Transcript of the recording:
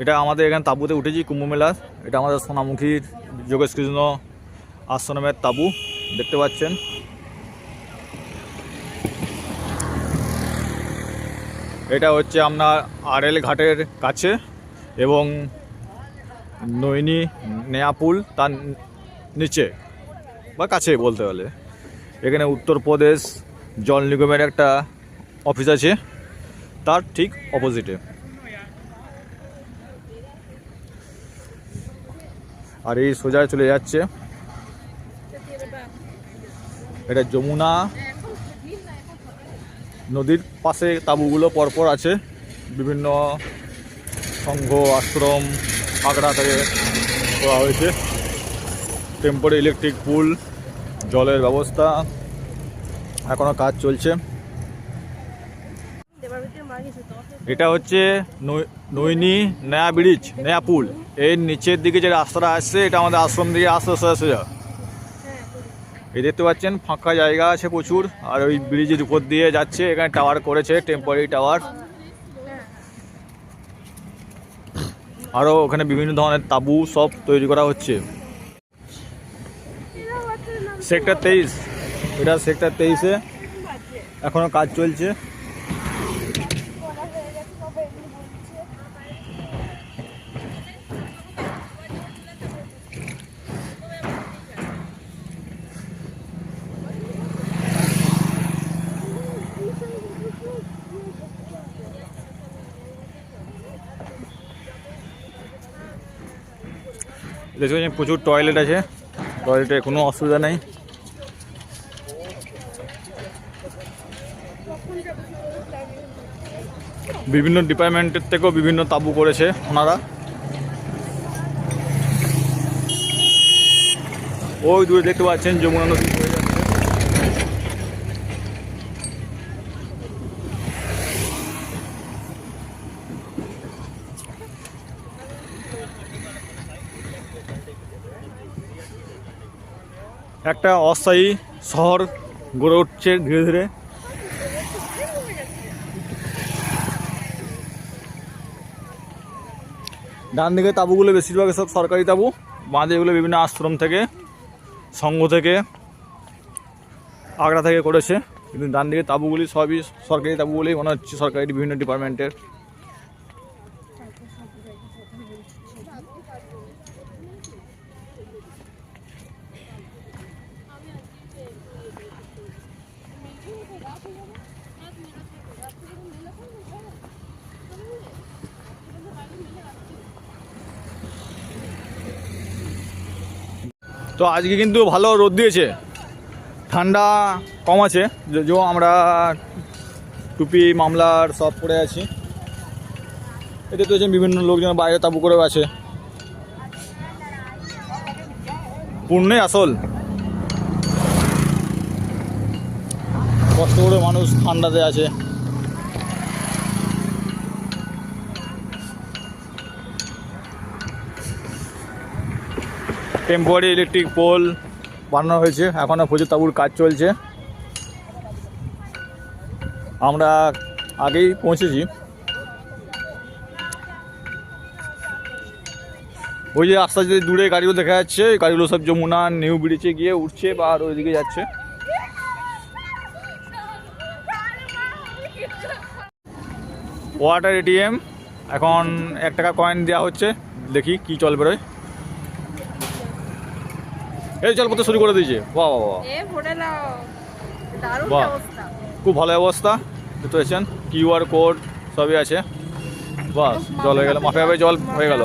এটা আমাদের এখানে তাঁবুতে উঠেছি, কুম্ভ মেলার এটা আমাদের সোনামুখীর যোগেশ কৃষ্ণ আশ্রমের তাঁবু, দেখতে পাচ্ছেন। এটা হচ্ছে আপনার আরএল ঘাটের কাছে এবং নৈনি নেয়াপুল তার নিচে বা কাছে বলতে গেলে। এখানে উত্তরপ্রদেশ জল নিগমের একটা অফিস আছে, তার ঠিক অপোজিটে। আর এই সোজা চলে যাচ্ছে। এটা যমুনা। নদীর পাশে তাঁবুগুলো পরপর আছে। বিভিন্ন সংঘ আশ্রম আগ্রা থেকে করা হয়েছে। টেম্পোরে ইলেকট্রিক পুল জলের ব্যবস্থা। এখনও কাজ চলছে। এটা হচ্ছে নৈ- নৈনি, নয়া ব্রিজ, নয়া পুল। এর নিচের দিকে যে রাস্তাটা আসছে, এটা আমাদের আশ্রম দিকে আসতে সোজা যা। এই দেখতে পাচ্ছেন, ফাঁকা জায়গা আছে প্রচুর। আর ওই ব্রিজের উপর দিয়ে যাচ্ছে, এখানে টাওয়ার করেছে টেম্পোরারি টাওয়ার আরও ওখানে বিভিন্ন ধরনের তাবু সব তৈরি করা হচ্ছে। সেক্টর তেইশ। এটা সেক্টর তেইশে এখনও কাজ চলছে। দেখতে পাচ্ছেন, প্রচুর টয়লেট আছে। টয়লেটে কোনো অসুবিধা নেই। বিভিন্ন ডিপার্টমেন্টের থেকেও বিভিন্ন তাবু করেছে ওনারা। ওই দূরে দেখতে পাচ্ছেন যমুনা নদী একটা অস্থায়ী শহর গড়ে উঠছে ধীরে ধীরে। ডান দিকে তাঁবুগুলো বেশিরভাগ সব সরকারি তাঁবু, বাঁ দিকেগুলো বিভিন্ন আশ্রম থেকে, সংঘ থেকে, আগ্রা থেকে করেছে। কিন্তু ডান দিকে তাঁবুগুলি সবই সরকারি তাঁবুগুলি, মনে হচ্ছে সরকারি বিভিন্ন ডিপার্টমেন্টের। তো আজকে কিন্তু ভালো রোদ দিয়েছে। ঠান্ডা কম আছে, যদিও আমরা টুপি, মামলার সব পরে আছি। এতে তো বিভিন্ন লোকজন বাইরে তাবু করেও আছে। পূর্ণে আসল। কষ্ট করে মানুষ ঠান্ডাতে আছে। টেম্পোরারি ইলেকট্রিক পোল বানানো হয়েছে। এখনও প্রচুর তাবুর কাজ চলছে। আমরা আগেই পৌঁছেছি। ওই যে আস্তে আস্তে দূরে গাড়িগুলো দেখা যাচ্ছে ওই গাড়িগুলো সব যমুনা, নিউ ব্রিজে গিয়ে উঠছে বা আর ওইদিকে যাচ্ছে। ওয়াটার এটিএম এখন এক টাকা কয়েন দেওয়া হচ্ছে। দেখি কি চল বেরোয়। এই জল পড়তে শুরু করে দিয়েছে। বাহ বাহ বাহ। খুব ভালো অবস্থা দেখতে পাচ্ছেন কিউআর কোড সবই আছে। বাস জল হয়ে গেল। মাফে জল হয়ে গেল।